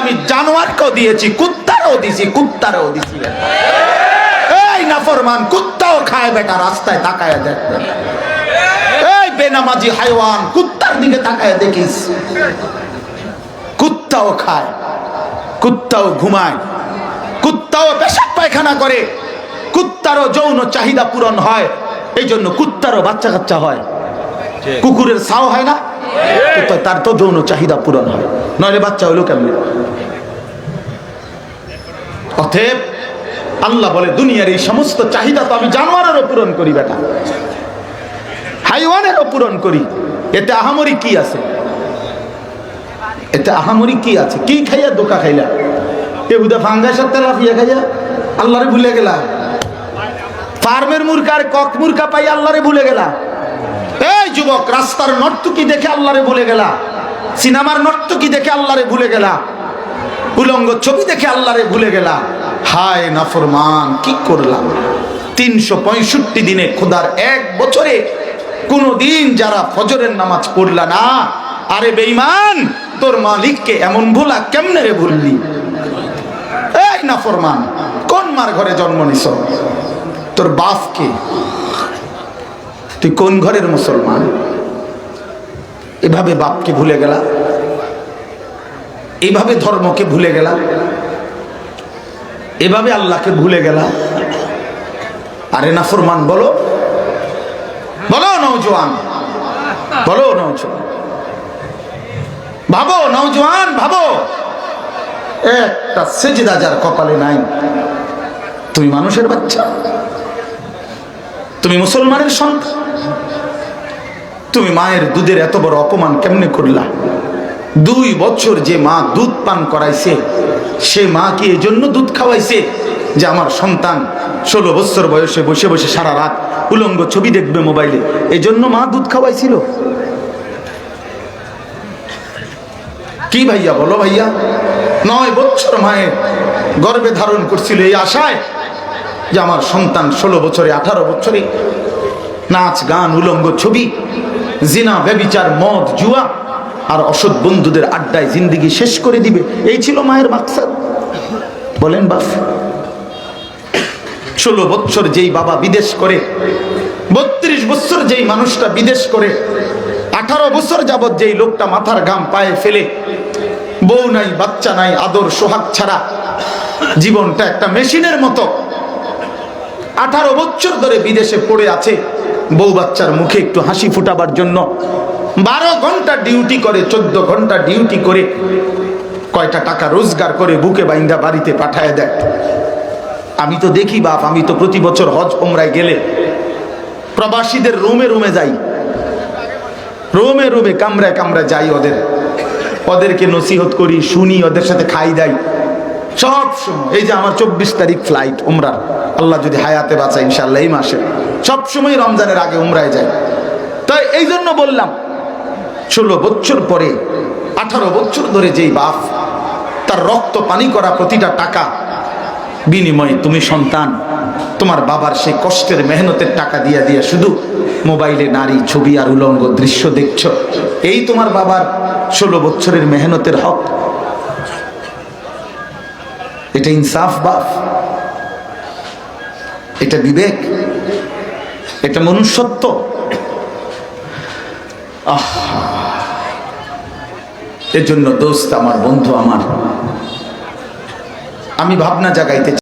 আমি জানোয়ারকেও দিয়েছি কুত্তারও দিছি কুত্তারও দিছি। এই নাফরমান কুত্তাও খায় বেটা রাস্তায় তাকায় দেখ এই বেনামাজি হাইওয়ান কুত্তার দিকে তাকায় দেখিস। কুত্তাও খায় কুত্তাও ঘুমায় কুত্তাও পেশাব পায়খানা করে। কুত্তারও যৌন চাহিদা পূরণ হয় এই জন্য কুত্তারও বাচ্চা কাচ্চা হয় কুকুরের ছাও হয় না তার তো যৌন চাহিদা পূরণ হয়। নইলে বাচ্চা হইল কেমনি? অতএব আল্লাহ বলে, দুনিয়ার এই সমস্ত চাহিদা তো আমি জানোয়ারেরও পূরণ করি, বেটা। হাইওয়ানেরও পূরণ করি। এতে আহামরি কি আছে? এতে আহামরি কি আছে? কি খাইয়া দোকা খাইলা? এ উদা ফাঙ্গাসের তেলাফিয়া খাইয়া আল্লাহরে ভুলে গেলা। ফার্মের মুরকার কক মুরকা পাই আল্লাহরে ভুলে গেলা। যুবক, রাস্তার নর্তকি দেখে আল্লাহরে ভুলে গেলা। সিনেমার নর্তকি দেখে আল্লাহরে ভুলে গেলা। উলঙ্গ ছবি দেখে আল্লাহরে ভুলে গেলা। হায় নাফরমান, কি করলাম? তিনশো পঁয়ষট্টি দিনে খোদার এক বছরে কোনো দিন যারা ফজরের নামাজ পড়লা না। আরে বেঈমান, তোর মালিককে এমন ভোলা কেমনে রে ভুললি? এই নাফরমান, কোন মার ঘরে জন্ম নিছ? তোর বাপকে? তুই কোন ঘরের মুসলমান? এভাবে বাপকে ভুলে গেলা? এভাবে ধর্মকে ভুলে গেলা? এভাবে আল্লাহকে ভুলে গেলা? আরে না ফরমান, বলো। বলো নৌজওয়ান বলো নৌজওয়ান ভাবো নৌজওয়ান ভাবো। একটা সেজদা যার কপালে নাই। তুমি মানুষের বাচ্চা। তুমি মুসলমানের সন্তান। তুমি মায়ের দুধের এত বড় অপমান কেমনে করলা? দুই বছর যে মা দুধ পান করাইছে, সে মা কি এই জন্য দুধ খাওয়াইছে যে আমার সন্তান ষোলো বছর বয়সে বসে বসে সারা রাত উলঙ্গ ছবি দেখবে মোবাইলে? এই জন্য মা দুধ খাওয়াইছিল। কি ভাইয়া বলো ভাইয়া? নয় বছর মায়ের গর্বে ধারণ করছিল এই আশায় যে আমার সন্তান ষোলো বছরে, আঠারো বছরে, নাচ, গান, উলঙ্গ ছবি, জিনা, ব্যবিচার, মদ, জুয়া, আর অসৎ বন্ধুদের আড্ডায় জিন্দিগি শেষ করে দিবে। এই ছিল মায়ের মাকসাদ। বলেন বাপ, ষোলো বছর যেই বাবা বিদেশ করে, বত্রিশ বছর যেই মানুষটা বিদেশ করে, আঠারো বছর যাবৎ যেই লোকটা মাথার গাম পায়ে ফেলে, বউ নাই, বাচ্চা নাই, আদর, সোহাগ ছাড়া জীবনটা একটা মেশিনের মতো আঠারো বছর ধরে বিদেশে পড়ে আছে। বউ বাচ্চার মুখে একটু হাসি ফুটাবার জন্য বারো ঘণ্টা ডিউটি করে, চোদ্দ ঘণ্টা ডিউটি করে কয়টা টাকা রোজগার করে বুকে বাইন্দা বাড়িতে পাঠায় দেয়। আমি তো দেখি বাপ, আমি তো প্রতি বছর হজ ওমরায় গেলে প্রবাসীদের রুমে রুমে যাই। রুমে রুমে কামরায় কামরায় যাই ওদের। ওদেরকে নসিহত করি, শুনি, ওদের সাথে খাই দেয় সব সময়। এই যে আমার চব্বিশ তারিখ ফ্লাইট উমরার। আল্লাহ যদি হায়াতে বাঁচায় ইনশাল্লাহ এই মাসে। সব সময় রমজানের আগে উমরায় যায়। তাই এই জন্য বললাম, ষোলো বছর পরে, আঠারো বছর ধরে যেই বাপ, তার রক্ত পানি করা প্রতিটা টাকা, বিনিময়ে তুমি সন্তান, তোমার বাবার সেই কষ্টের মেহনতের টাকা দিয়া দিয়া শুধু মোবাইলে নারী ছবি আর উলঙ্গ দৃশ্য দেখছ। এই তোমার বাবার ষোলো বছরের মেহনতের হক। এটা ইনসাফ বাফ এটা বিবেক? এটা মনুষ্যত্ব? আহ। এর জন্য দোস্ত, আমার বন্ধু, আমার আমি ভাবনা জাগাইতে